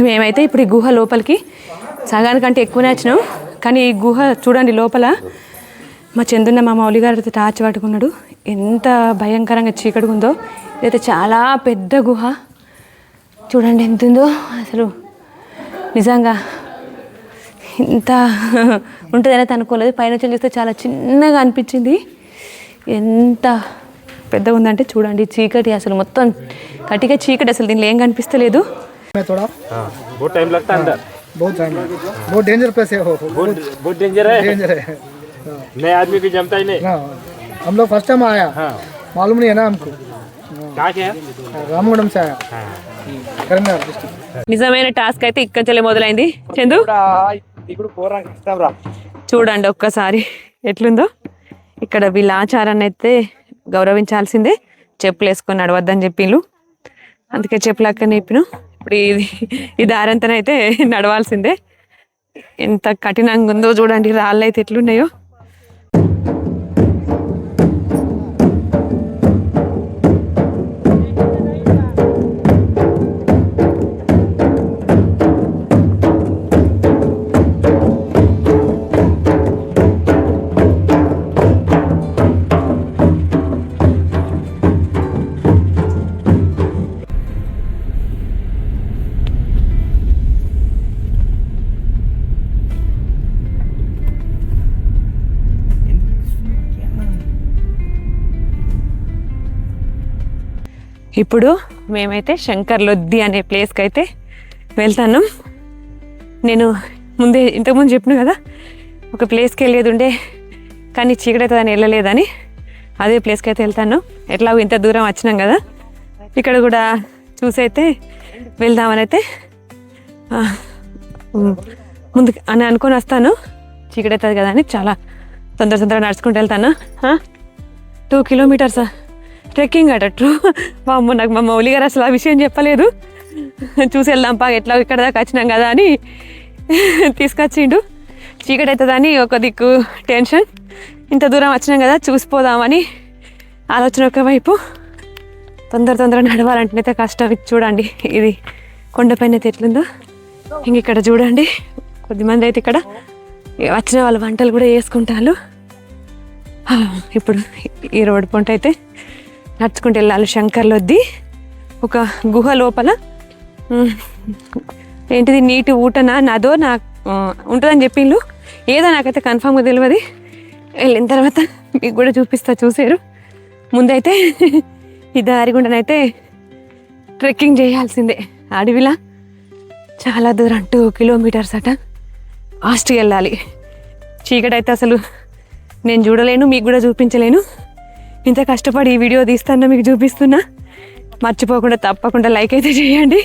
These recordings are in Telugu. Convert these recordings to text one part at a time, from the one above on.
మేమైతే ఇప్పుడు ఈ గుహ లోపలికి సగానికంటే ఎక్కువనే వచ్చినాం. కానీ ఈ గుహ చూడండి లోపల మా చందున్న మా మౌలి అయితే టార్చ్ పట్టుకున్నాడు. ఎంత భయంకరంగా చీకటిగా ఉందో ఇదైతే చాలా పెద్ద గుహ. చూడండి ఎంత ఉందో అసలు. నిజంగా ఇంత ఉంటుందని అనుకోలేదు. పైన చూస్తే చాలా చిన్నగా అనిపించింది. ఎంత పెద్దగా ఉందంటే చూడండి చీకటి అసలు మొత్తం గట్టిగా చీకటి అసలు దీనిలో ఏం కనిపిస్తలేదు. मैं थोड़ा हाँ बहुत टाइम लगता है अंदर बहुत टाइम बहुत डेंजर प्लेस है हो बहुत बहुत डेंजर है डेंजर है नए आदमी को जमता ही नहीं हाँ हम लोग फर्स्ट टाइम आया हाँ मालूम नहीं है ना हमको कहाँ के हैं रामगुड़म से आया हाँ करीमनगर डिस्ट्रिक्ट నిజమైన టాస్క్ అయితే ఇక్కడి నుంచే మొదలైంది చందు ఇప్పుడు పోరా ఇస్తాం రా చూడండి ఒక్కసారి ఎట్లుందో ఇక్కడ వీళ్ళ ఆచారాన్ని అయితే గౌరవించాల్సిందే చెప్పులు వేసుకొని నడవద్దని చెప్పిండ్రు అందుకే చెప్పులు అక్క నేర్పిన ఇప్పుడు ఇది ఈ దారంతనైతే నడవాల్సిందే. ఎంత కఠినంగా ఉందో చూడండి రాళ్ళు అయితే ఎట్లున్నాయో. ఇప్పుడు మేమైతే శంకర్ లొద్ది అనే ప్లేస్కి అయితే వెళ్తాను. నేను ముందే ఇంతకుముందు చెప్పిన కదా ఒక ప్లేస్కి వెళ్ళేది ఉండే కానీ చీకటవుతుందని వెళ్ళలేదని అదే ప్లేస్కి అయితే వెళ్తాను. ఎట్లాగో ఇంత దూరం వచ్చినాం కదా ఇక్కడ కూడా చూసైతే వెళ్దామని అయితే ఆ, అని అనుకొని వస్తాను. చీకటవుతుంది కదా అని చాలా తొందర తొందరగా నడుచుకుంటూ వెళ్తాను. టూ కిలోమీటర్సా ట్రెక్కింగ్ అట ట్రూ. నాకు మా మౌలి గారు అసలు ఆ విషయం చెప్పలేదు. చూసి వెళ్దాం పా ఎట్లా ఇక్కడ దాకా వచ్చినాం కదా అని తీసుకొచ్చిండు. చీకటి అవుతుందని ఒక దిక్కు టెన్షన్. ఇంత దూరం వచ్చినాం కదా చూసిపోదామని ఆలోచన ఒకవైపు. తొందర తొందర నడవాలంటేనైతే కష్టం ఇది చూడండి ఇది కొండపైన అయితే ఎట్లుందో. ఇంక ఇక్కడ చూడండి కొద్దిమంది అయితే ఇక్కడ. వచ్చిన వాళ్ళ వంటలు కూడా చేసుకుంటారు. ఇప్పుడు ఈ రోడ్డు పొంట అయితే నడుచుకుంటూ వెళ్ళాలి శంకర్లొద్ది. ఒక గుహ లోపల. ఏంటిది నీటి ఊటనా? నాదో నా ఉంటుందని చెప్పిండ్రు ఏదో నాకైతే కన్ఫామ్గా తెలియదు వెళ్ళిన తర్వాత మీకు కూడా చూపిస్తా చూసారు. ముందైతే ఈ దారిగుండనైతే ట్రెక్కింగ్ చేయాల్సిందే. అడవిలా. చాలా దూరం టూ కిలోమీటర్స్ అట. ఫాస్ట్గా వెళ్ళాలి. చీకటి అయితే అసలు నేను చూడలేను మీకు కూడా చూపించలేను. ఇంత కష్టపడి ఈ వీడియో తీస్తానో మీకు చూపిస్తున్నా? మర్చిపోకుండా తప్పకుండా లైక్ అయితే చేయండి.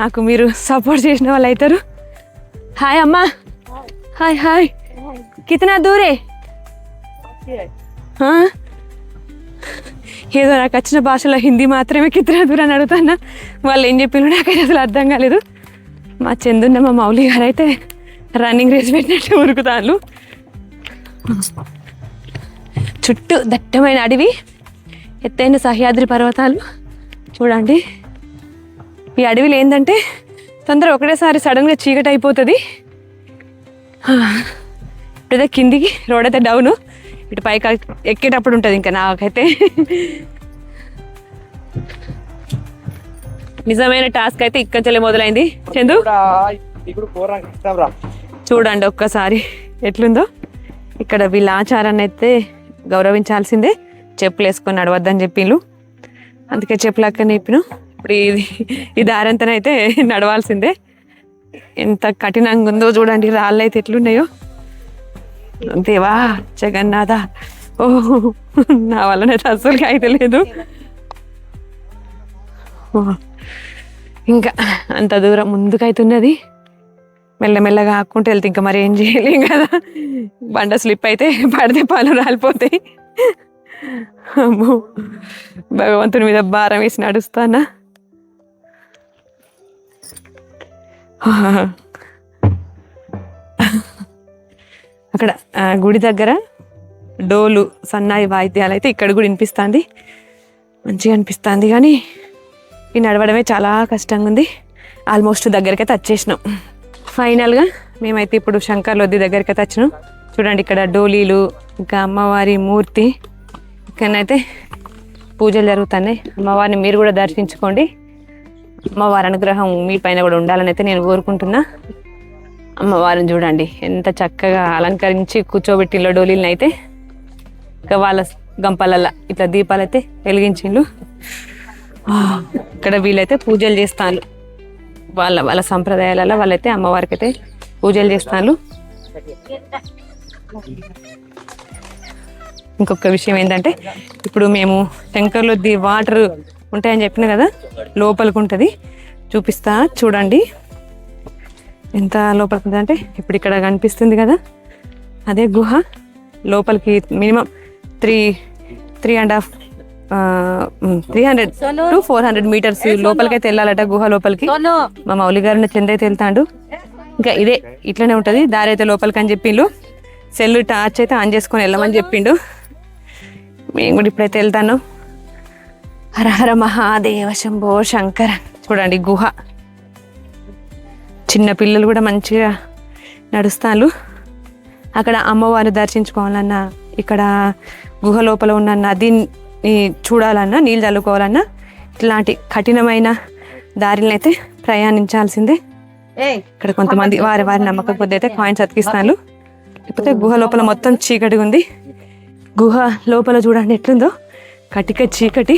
నాకు మీరు సపోర్ట్ చేసిన వాళ్ళు అవుతారు. హాయ్ అమ్మా. Hi hi. కితనా దూరే? ఏదో నాకు వచ్చిన భాషలో హిందీ మాత్రమే కితనా దూరం అని అడుగుతానా వాళ్ళు ఏం చెప్పినా నాకైతే అసలు అర్థం కాలేదు. మా చందున్న మా మౌలి గారు అయితే రన్నింగ్ రేస్ పెట్టినట్టు ఉరుకుతాను చుట్టూ దట్టమైన అడవి ఎత్తైన సహ్యాద్రి పర్వతాలు. చూడండి. ఈ అడవిలో ఏంటంటే తొందర ఒకటేసారి సడన్గా చీకటి అయిపోతుంది. ఇప్పుడైతే కిందికి రోడ్ అయితే డౌన్. ఇటు పైకి ఎక్కేటప్పుడు ఉంటుంది ఇంకా నాకైతే. నిజమైన టాస్క్ అయితే ఇక్కడి మొదలైంది. చందు? చూడండి ఒక్కసారి ఎట్లుందో. ఇక్కడ వీళ్ళ ఆచారాన్ని అయితే గౌరవించాల్సిందే. చెప్పులు వేసుకొని నడవద్దని చెప్పిండ్రు అందుకే చెప్పులు అక్క ఇప్పుడు ఇది ఈ దారంతనైతే నడవాల్సిందే. ఎంత కఠినంగా ఉందో చూడండి రాళ్ళు అయితే ఎట్లున్నాయో. దేవా జగన్నాథ. ఓ నా వల్లనైతే అస్సలు అయితే లేదు. ఇంకా అంత దూరం ముందుకైతున్నది మెల్లమెల్లగా ఆక్కుంటే వెళ్తే ఇంకా మరి ఏం చేయలేం కదా. బండ స్లిప్ అయితే పడితే పాలు రాలిపోతాయి. అమ్మో భగవంతుని మీద భారం వేసి నడుస్తానా? అక్కడ గుడి దగ్గర డోలు సన్నాయి వాయిద్యాలు అయితే ఇక్కడ కూడా వినిపిస్తుంది. మంచిగా అనిపిస్తుంది కానీ ఈ నడవడమే చాలా కష్టంగా ఉంది ఆల్మోస్ట్ దగ్గరికైతే వచ్చేసినాం ఫైనల్గా మేమైతే ఇప్పుడు శంకర్ లొద్ది దగ్గరికి అయితే వచ్చినాం. చూడండి ఇక్కడ డోలీలు ఇంకా అమ్మవారి మూర్తి ఇక్కడనైతే పూజలు జరుగుతున్నాయి. అమ్మవారిని మీరు కూడా దర్శించుకోండి. అమ్మవారి అనుగ్రహం మీ పైన కూడా ఉండాలని అయితే నేను కోరుకుంటున్నా. అమ్మవారిని చూడండి ఎంత చక్కగా అలంకరించి కూర్చోబెట్టిలో డోలీలను అయితే. ఇంకా వాళ్ళ గంపలల్లా ఇట్లా దీపాలు అయితే వెలిగించిండ్రు ఇక్కడ వీళ్ళైతే పూజలు చేస్తాను వాళ్ళ వాళ్ళ సంప్రదాయాలలో వాళ్ళైతే అమ్మవారికి అయితే పూజలు చేస్తాను ఇంకొక విషయం ఏంటంటే ఇప్పుడు మేము టెంకర్లో ది వాటర్ ఉంటాయని చెప్పిన కదా లోపలికి ఉంటుంది. చూపిస్తా చూడండి. ఎంత లోపలికి అంటే ఇప్పుడు ఇక్కడ కనిపిస్తుంది కదా అదే గుహ. లోపలికి minimum three three and half three hundred to four hundred metres లోపలికైతే వెళ్ళాలట గుహ లోపలికి. మా మౌలి గారిని చెంద అయితే వెళ్తాడు. ఇంకా ఇదే ఇట్లనే ఉంటది దారి అయితే లోపలికి అని చెప్పిండు. సెల్ టార్చ్ అయితే ఆన్ చేసుకొని వెళ్ళమని చెప్పిండు. మేము కూడా ఇప్పుడైతే వెళ్తాను. హర హర మహాదేవ శంభో శంకర. చూడండి గుహ. చిన్న పిల్లలు కూడా మంచిగా నడుస్తాను అక్కడ అమ్మవారిని దర్శించుకోవాలన్నా ఇక్కడ గుహ లోపల ఉన్న నదిని చూడాలన్నా నీళ్ళు చల్లుకోవాలన్నా ఇట్లాంటి కఠినమైన దారిని అయితే ప్రయాణించాల్సిందే ఇక్కడ కొంతమంది వారి వారి నమ్మకం కొద్ది అయితే కాయిన్స్ అతికిస్తాను లేకపోతే గుహ లోపల మొత్తం చీకటిగా ఉంది. గుహ లోపల చూడండి ఎట్లుందో. కటిక చీకటి.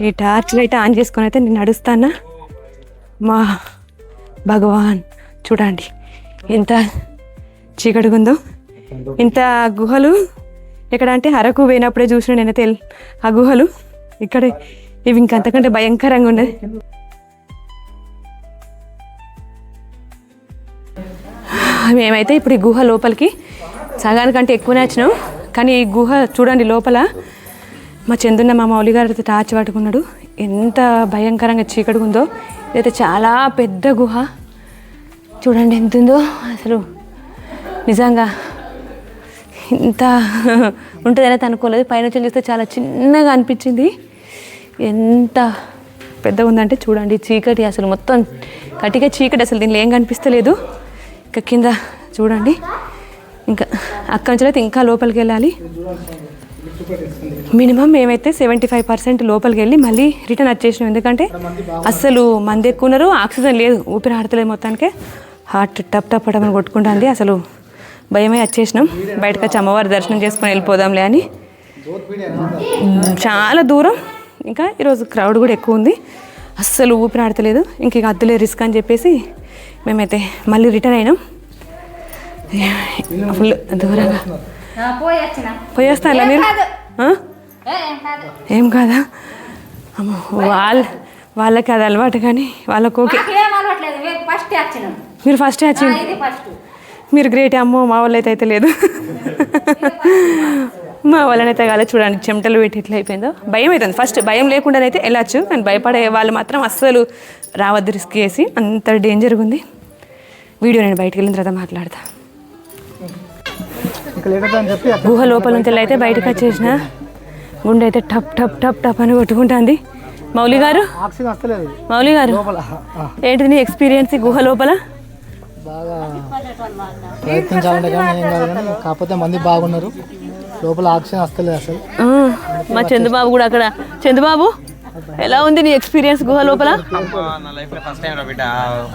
ఈ టార్చ్ లైట్ ఆన్ చేసుకొని అయితే నేను నడుస్తానా? మా భగవాన్ చూడండి. ఎంత చీకటిగా ఉందో ఇంత గుహలు ఎక్కడ అంటే అరకు పోయినప్పుడే చూసిన నేనైతే ఆ గుహలు. ఇక్కడే ఇవి ఇంకంతకంటే భయంకరంగా ఉన్నది. మేమైతే ఇప్పుడు ఈ గుహ లోపలికి సగానికంటే ఎక్కువనే వచ్చినాం. కానీ ఈ గుహ చూడండి లోపల మా చందున్న మా మౌలి గారు అయితే టార్చ్ పట్టుకున్నాడు. ఎంత భయంకరంగా చీకటిగా ఉందో. ఇదైతే చాలా పెద్ద గుహ. చూడండి ఎంత ఉందో. అసలు నిజంగా ఇంత ఉంటుందని అనుకోలేదు పైన చూస్తే చాలా చిన్నగా అనిపించింది. ఎంత పెద్దగా ఉందంటే చూడండి చీకటి అసలు మొత్తం కటిగా చీకటి అసలు దీనిలో ఏం కనిపిస్తలేదు. ఇంకా కింద చూడండి ఇంకా అక్కడి నుంచి అయితే ఇంకా లోపలికి వెళ్ళాలి. మినిమం మేమైతే సెవెంటీ ఫైవ్ పర్సెంట్ లోపలికి వెళ్ళి మళ్ళీ రిటర్న్ వచ్చేసినాం. ఎందుకంటే అస్సలు మంది ఎక్కువ ఉన్నారు ఆక్సిజన్ లేదు ఊపిరి ఆడతలేదు మొత్తానికి. హార్ట్ టప్ టప్ టప్ అని కొట్టుకుంటుంది అసలు. భయమే వచ్చేసినాం. బయటకు వచ్చి అమ్మవారి దర్శనం చేసుకొని వెళ్ళిపోదాంలే అని. చాలా దూరం. ఇంకా ఈరోజు క్రౌడ్ కూడా ఎక్కువ ఉంది. అస్సలు ఊపిరి ఆడతలేదు. ఇంక ఇక అద్దులే రిస్క్ అని చెప్పేసి మేమైతే మళ్ళీ రిటర్న్ అయినాం. ఫుల్ దూరంగా. పోయి వచ్చిన. పోయేస్తా ఇలా మీరు? ఏం కాదా. అమ్మో వాళ్ళ వాళ్ళకి అది అలవాటు కానీ వాళ్ళకు ఓకే. మీరు ఫస్ట్ వచ్చింది మీరు గ్రేట్ అమ్మో మా వాళ్ళైతే అయితే లేదు. మా వాళ్ళనైతే కాలే చూడండి చెమటలు పెట్టి ఎట్లా అయిపోయిందో. భయం అవుతుంది. ఫస్ట్ భయం లేకుండానైతే వెళ్ళచ్చు. కానీ భయపడే వాళ్ళు మాత్రం అస్సలు రావద్దు రిస్క్ చేసి అంత డేంజర్గా ఉంది. వీడియో నేను బయటికి వెళ్ళిన తర్వాత మాట్లాడతా. గుహ లోపల నుంచి అయితే బయటకు వచ్చేసిన. గుండె అయితే టప్ టప్ టప్ టప్ అని కొట్టుకుంటుంది. మౌలి గారు? మౌలి గారు? ఏంటిది నీ ఎక్స్పీరియన్స్ గుహ లోపల? బాగా ప్రయత్నించాలంటే కానీ ఏం కాదు కానీ కాకపోతే మంది బాగున్నారు. లోపల ఆక్సిజన్ వస్తలేదు అసలు. మా చందుబాబు కూడా అక్కడ. చందుబాబు ఎలా ఉంది నీ ఎక్స్పీరియన్స్ గుహ లోపల? అమ్మా, నా లైఫ్లో ఫస్ట్ టైం రా బిడ్డ.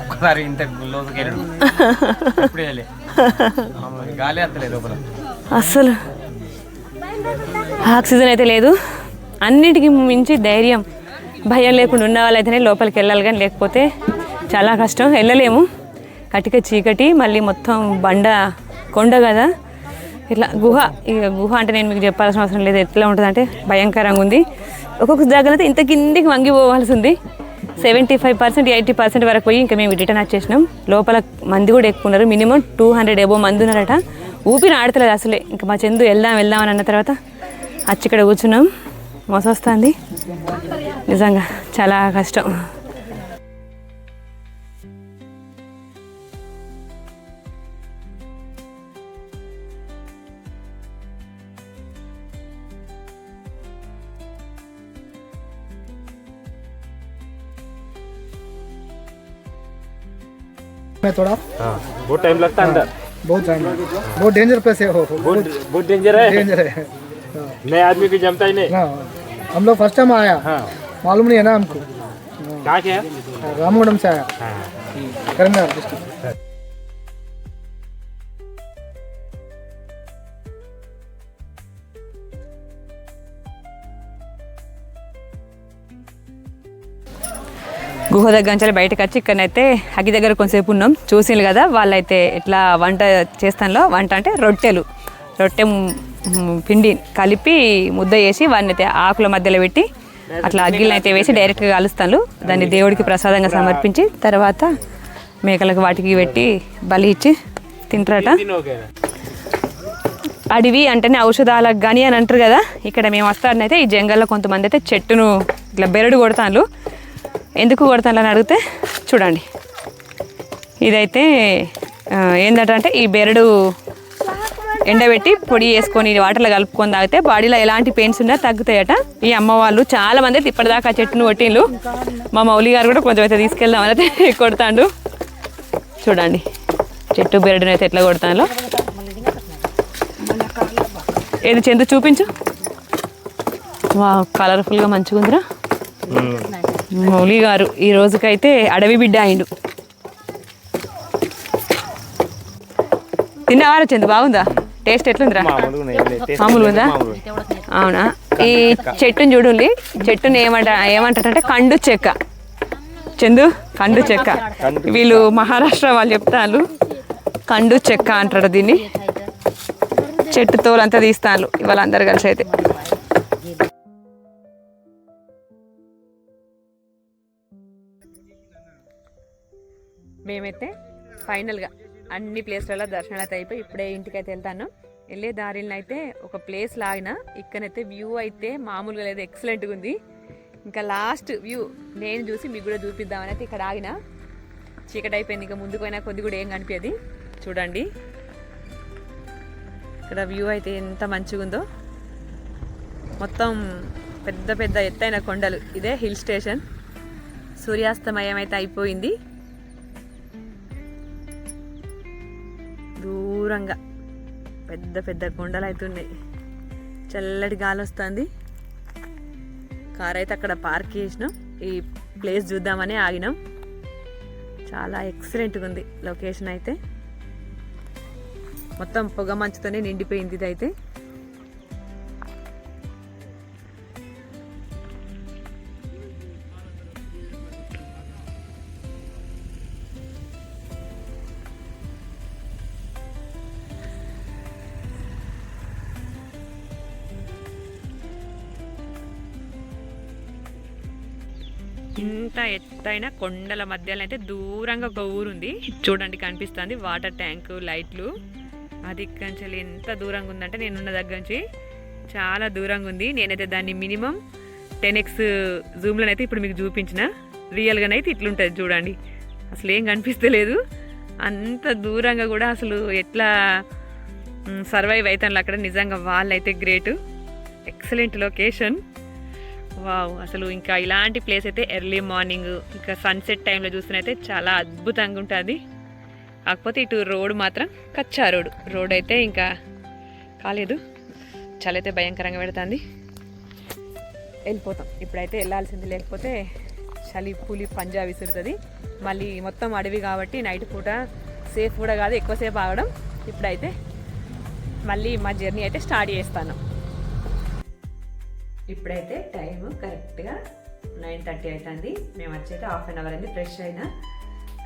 ఒక్కసారి ఇంత లోతుకి వెళ్ళడు ఇప్పుడే వెళ్ళి. అమ్మ, గాలి వస్తలేదు లోపల. అస్సలు ఆక్సిజన్ అయితే లేదు. అన్నిటికీ మించి ధైర్యం. భయం లేకుండా ఉన్న వాళ్ళైతేనే లోపలికి వెళ్ళాలి కానీ లేకపోతే చాలా కష్టం. వెళ్ళలేము. కటిక చీకటి మళ్ళీ మొత్తం బండ కొండ కదా. ఇట్లా గుహ ఇక గుహ అంటే నేను మీకు చెప్పాల్సిన అవసరం లేదు. ఎట్లా ఉంటుంది అంటే భయంకరంగా ఉంది. ఒక్కొక్క జాగ్రత్త ఇంత కిందికి వంగిపోవాల్సి ఉంది. Seventy five percent eighty percent వరకు పోయి ఇంకా మేము రిటర్న్ వచ్చేసినాం. లోపల మంది కూడా ఎక్కువ ఉన్నారు. మినిమం టూ హండ్రెడ్ ఎబో మంది ఉన్నారట. ఊపిరి ఆడతలేదు అసలే. ఇంకా మా చందు వెళ్దాం వెళ్దాం అని అన్న తర్వాత వచ్చి ఇక్కడ కూర్చున్నాం. మోసొస్తుంది నిజంగా చాలా కష్టం. मैं थोड़ा? हाँ बहुत टाइम लगता है अंदर। बहुत टाइम बहुत डेंजर प्लेस है बहुत बहुत डेंजर है। डेंजर है। हाँ, नए आदमी को जमता ही नहीं। हाँ। हम लोग फ़र्स्ट टाइम आया। हाँ। मालूम नहीं है ना हमको। कहाँ है? रामगढ़ से आया। हाँ। గుహ దగ్గర నుంచి బయటకు వచ్చి ఇక్కడనైతే అగ్గి దగ్గర కొంతసేపు ఉన్నాం. చూసిండ్రు కదా వాళ్ళైతే ఇట్లా వంట చేస్తానులో వంట అంటే రొట్టెలు. రొట్టె పిండి కలిపి ముద్ద చేసి వాడిని అయితే ఆకుల మధ్యలో పెట్టి అట్లా అగ్గిలను అయితే వేసి డైరెక్ట్గా కలుస్తాను దాన్ని దేవుడికి ప్రసాదంగా సమర్పించి తర్వాత మేకలకు వాటికి పెట్టి బలి ఇచ్చి తింటారట. అడవి అంటేనే ఔషధాలకు కానీ అని అంటారు కదా ఇక్కడ మేము వస్తాడనైతే ఈ జంగల్లో కొంతమంది అయితే చెట్టును ఇట్లా బెరడు కొడతాను ఎందుకు కొడతాను అని అడిగితే చూడండి. ఇదైతే ఏంటంటే ఈ బెరడు ఎండబెట్టి పొడి వేసుకొని వాటర్లో కలుపుకొని తాగితే బాడీలో ఎలాంటి పెయిన్స్ ఉన్నా తగ్గుతాయట. ఈ అమ్మ వాళ్ళు చాలా మంది ఇప్పటిదాకా చెట్టును కొట్టిండ్రు మా మౌలి గారు కూడా కొంచెం అయితే తీసుకెళ్దామని అయితే కొడతాడు. చూడండి చెట్టు బెరడునైతే అయితే ఎట్లా కొడతాను ఏది చెందు చూపించు. వా కలర్ఫుల్గా మంచిగా ఉందిరా మౌలి గారు ఈ రోజుకైతే అడవి బిడ్డ అయిండు. తిన్నావారా చందు? బాగుందా? టేస్ట్ ఎట్లుందిరా? మామూలుగా ఉందా. అవునా? ఈ చెట్టుని చూడండి. చెట్టుని ఏమంట ఏమంటారంటే కండు చెక్క. చందు కండు చెక్క. వీళ్ళు మహారాష్ట్ర వాళ్ళు చెప్తారు కండు చెక్క అంటారు దీన్ని. చెట్టు తోలంతా తీస్తాను ఇవాళ అందరు కలిసి అయితే మేమైతే ఫైనల్గా అన్ని ప్లేస్లలో దర్శనాలు అయితే అయిపోయి ఇప్పుడే ఇంటికైతే వెళ్తాను. వెళ్ళే దారిలో అయితే ఒక ప్లేస్ లాగిన ఇక్కడైతే వ్యూ అయితే మామూలుగా లేదు ఎక్సలెంట్గా ఉంది. ఇంకా లాస్ట్ వ్యూ నేను చూసి మీకు కూడా చూపిద్దామని అయితే ఇక్కడ ఆగిన. చీకటి అయిపోయింది ఇంకా ముందుకు పోయినా కొద్ది కూడా ఏం కనిపించదు. చూడండి. ఇక్కడ వ్యూ అయితే ఎంత మంచిగా ఉందో. మొత్తం పెద్ద పెద్ద ఎత్తైన కొండలు. ఇదే హిల్ స్టేషన్. సూర్యాస్తమయం అయితే అయిపోయింది. దూరంగా. పెద్ద పెద్ద కొండలు అయితే ఉన్నాయి చల్లటి గాలి వస్తుంది కార్ అయితే అక్కడ పార్క్ చేసినాం. ఈ ప్లేస్ చూద్దామని ఆగినాం. చాలా ఎక్సలెంట్గా ఉంది లొకేషన్ అయితే. మొత్తం పొగ మంచుతోనే నిండిపోయింది ఇది అయితే కొండల మధ్యలో అయితే దూరంగా ఒక ఊరు ఉంది. చూడండి కనిపిస్తుంది. వాటర్ ట్యాంక్ లైట్లు. అది ఇక్కడి నుంచి ఎంత దూరంగా ఉందంటే నేనున్న దగ్గర నుంచి చాలా దూరంగా ఉంది. నేనైతే దాన్ని మినిమం టెన్ ఎక్స్ జూమ్లోనైతే ఇప్పుడు మీకు చూపించిన. రియల్గానైతే ఇట్లుంటుంది చూడండి. అసలు ఏం కనిపిస్తలేదు. అంత దూరంగా కూడా అసలు ఎట్లా సర్వైవ్ అవుతాను అక్కడ. నిజంగా వాళ్ళైతే గ్రేట్ ఎక్సలెంట్ లొకేషన్ వావ్ అసలు ఇంకా ఇలాంటి ప్లేస్ అయితే ఎర్లీ మార్నింగ్ ఇంకా సన్సెట్ టైంలో చూసినైతే చాలా అద్భుతంగా ఉంటుంది. కాకపోతే ఇటు రోడ్ మాత్రం కచ్చా రోడ్ రోడ్ అయితే ఇంకా కాలేదు. చలి అయితే భయంకరంగా పెడుతుంది. వెళ్ళిపోతాం. ఇప్పుడైతే వెళ్ళాల్సింది లేకపోతే చలి పులి పంజా విసురుతుంది. మళ్ళీ మొత్తం అడవి కాబట్టి నైట్ పూట సేఫ్ కూడా కాదు ఎక్కువసేపు ఆగడం. ఇప్పుడైతే మళ్ళీ మా జర్నీ అయితే స్టార్ట్ చేస్తాను. ఇప్పుడైతే టైం కరెక్ట్గా నైన్ థర్టీ అవుతుంది మేము వచ్చైతే హాఫ్ అన్ అవర్ అయింది ఫ్రెష్ అయినా.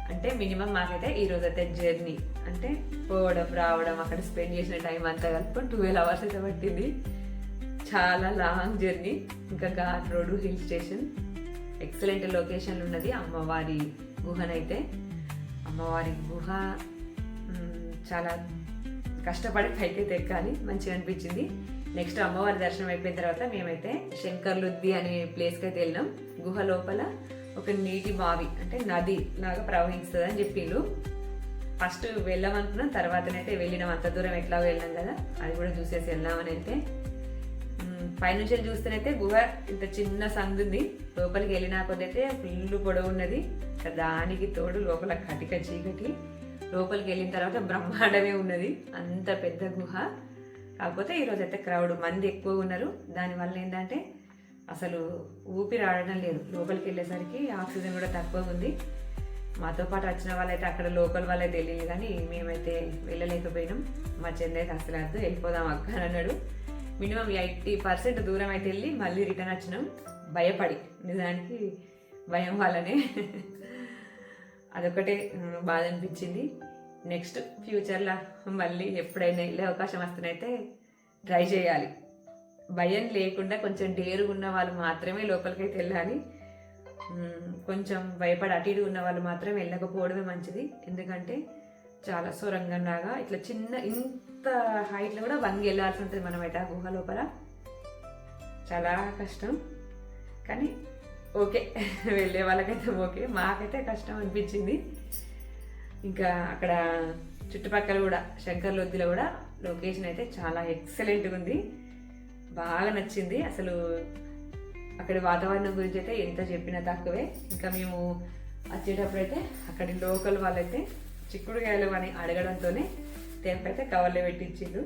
అంటే మినిమం మాకైతే ఈ రోజు అయితే జర్నీ అంటే పోవడం రావడం అక్కడ స్పెండ్ చేసిన టైం అంతా కలుపుకొని ట్వెల్వ్ అవర్స్ అయితే పట్టింది. చాలా లాంగ్ జర్నీ. ఇంకా ghat road hill station. Excellent location ఉన్నది అమ్మవారి గుహనైతే. అమ్మవారి గుహ చాలా కష్టపడి పైకి ఎక్కాలి. మంచిగా అనిపించింది. నెక్స్ట్ అమ్మవారి దర్శనం అయిపోయిన తర్వాత మేమైతే శంకర్లుద్ది అనే ప్లేస్కి అయితే వెళ్ళినాం. గుహ లోపల ఒక నీటి బావి అంటే నది లాగా ప్రవహిస్తుంది అని చెప్పిండు. ఫస్ట్ వెళ్ళామనుకున్నాం తర్వాతనైతే వెళ్ళినాం. అంత దూరం ఎట్లా వెళ్ళాం కదా అది కూడా చూసేసి వెళ్దామని అయితే పైనుంచి చూస్తేనైతే గుహ ఇంత చిన్న సందు ఉంది. లోపలికి వెళ్ళినా కొద్దైతే ఫుల్ పొడవు ఉన్నది. దానికి తోడు లోపల కటిక చీకటి. లోపలికి వెళ్ళిన తర్వాత బ్రహ్మాండమే ఉన్నది. అంత పెద్ద గుహ. కాకపోతే ఈరోజు అయితే క్రౌడ్ మంది ఎక్కువ ఉన్నారు. దానివల్ల ఏంటంటే అసలు ఊపిరి ఆడడం లేదు. లోపలికి వెళ్ళేసరికి ఆక్సిజన్ కూడా తక్కువ ఉంది. మాతో పాటు వచ్చిన వాళ్ళైతే అక్కడ లోకల్ వాళ్ళైతే తెలియదు కానీ మేమైతే వెళ్ళలేకపోయినాం. మా చెన్నై అయితే అసలు వెళ్ళిపోదాం అక్క అని అన్నాడు. మినిమం ఎయిటీ పర్సెంట్ దూరం అయితే వెళ్ళి మళ్ళీ రిటర్న్ వచ్చినాం. భయపడి. నిజానికి భయం వల్లనే. అదొకటే బాధ అనిపించింది. నెక్స్ట్ ఫ్యూచర్లో మళ్ళీ ఎప్పుడైనా వెళ్ళే అవకాశం వస్తేనైతే ట్రై చేయాలి. భయం లేకుండా కొంచెం డేరుగా ఉన్న వాళ్ళు మాత్రమే లోపలికైతే వెళ్ళాలి. కొంచెం భయపడి అటు ఇటు ఉన్న వాళ్ళు మాత్రం వెళ్ళకపోవడమే మంచిది. ఎందుకంటే చాలా సొరంగం లాగా ఇట్లా చిన్న ఇంత హైట్లో కూడా వంగి వెళ్ళాల్సి ఉంటుంది మనం అయితే ఆ గుహ లోపల. చాలా కష్టం. కానీ ఓకే వెళ్ళే వాళ్ళకైతే ఓకే. మాకైతే కష్టం అనిపించింది. ఇంకా అక్కడ చుట్టుపక్కల కూడా శంకర్ లొద్దిలో కూడా లొకేషన్ అయితే చాలా ఎక్సలెంట్గా ఉంది. బాగా నచ్చింది. అసలు అక్కడ వాతావరణం గురించి అయితే ఎంత చెప్పినా తక్కువే. ఇంకా మేము వచ్చేటప్పుడైతే అక్కడి లోకల్ వాళ్ళైతే చిక్కుడుకాయలు అని అడగడంతోనే తెంపైతే కవర్లో పెట్టించిండు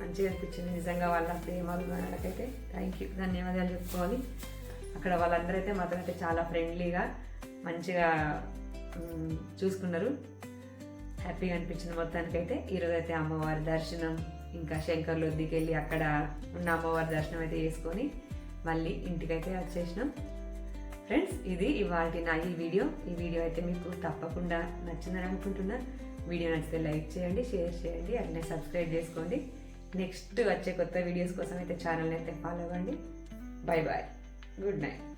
మంచిగా అనిపించింది నిజంగా వాళ్ళ ప్రేమ అభిమానాలకైతే థ్యాంక్ యూ ధన్యవాదాలు చెప్పుకోవాలి. అక్కడ వాళ్ళందరూ అయితే మాత్రం అయితే చాలా ఫ్రెండ్లీగా మంచిగా చూసుకున్నారు. హ్యాపీగా అనిపించింది మొత్తానికైతే. ఈరోజు అయితే అమ్మవారి దర్శనం ఇంకా శంకర్లు లొద్దికి వెళ్ళి అక్కడ ఉన్న అమ్మవారి దర్శనం అయితే చేసుకొని మళ్ళీ ఇంటికైతే వచ్చేసినాం. ఫ్రెండ్స్ ఇది ఇవాళ నా ఈ వీడియో. ఈ వీడియో అయితే మీకు తప్పకుండా నచ్చిందని అనుకుంటున్నా. వీడియో నచ్చితే లైక్ చేయండి షేర్ చేయండి అట్లనే సబ్స్క్రైబ్ చేసుకోండి. నెక్స్ట్ వచ్చే కొత్త వీడియోస్ కోసం అయితే ఛానల్ని అయితే ఫాలో అవ్వండి. Bye bye good night